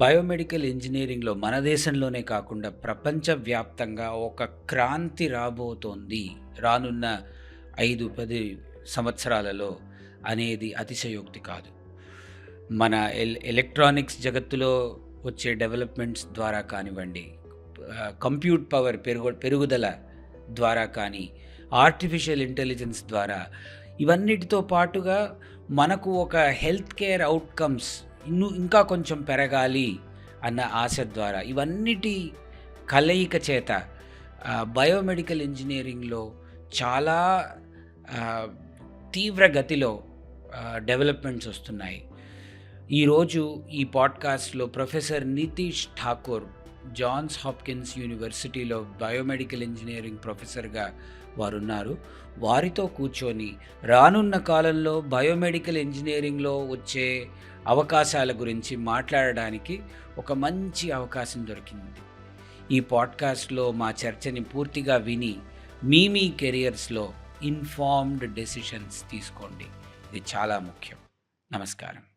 Biomedical ఇంజనీరింగ్లో మన దేశంలోనే కాకుండా ప్రపంచవ్యాప్తంగా ఒక క్రాంతి రాబోతోంది. రానున్న ఐదు పది సంవత్సరాలలో అనేది అతిశయోక్తి కాదు. మన ఎల్ ఎలక్ట్రానిక్స్ జగత్తులో వచ్చే డెవలప్మెంట్స్ ద్వారా కానివ్వండి కంప్యూట్ పవర్ పెరుగు పెరుగుదల ద్వారా కానీ ఆర్టిఫిషియల్ ఇంటెలిజెన్స్ ద్వారా ఇవన్నిటితో పాటుగా మనకు ఒక హెల్త్ కేర్ అవుట్కమ్స్ ఇನ್ನು ఇంకా కొంచెం పెరగాలి అన్న ఆశ ద్వారా. ఇవన్నిటి కలయిక చేత బయోమెడికల్ ఇంజనీరింగ్లో చాలా తీవ్ర గతిలో డెవలప్మెంట్స్ వస్తున్నాయి. ఈరోజు ఈ పాడ్కాస్ట్లో professor Nitish Thakur Johns Hopkins యూనివర్సిటీలో బయోమెడికల్ ఇంజనీరింగ్ ప్రొఫెసర్గా వారు ఉన్నారు వారితో కూర్చొని రానున్న కాలంలో బయోమెడికల్ ఇంజనీరింగ్లో వచ్చే అవకాశాల గురించి మాట్లాడడానికి ఒక మంచి అవకాశం దొరికింది. ఈ పాడ్కాస్ట్లో మా చర్చని పూర్తిగా విని మీ మీ కెరియర్స్లో ఇన్ఫార్మ్డ్ డెసిషన్స్ తీసుకోండి. ఇది చాలా ముఖ్యం. నమస్కారం.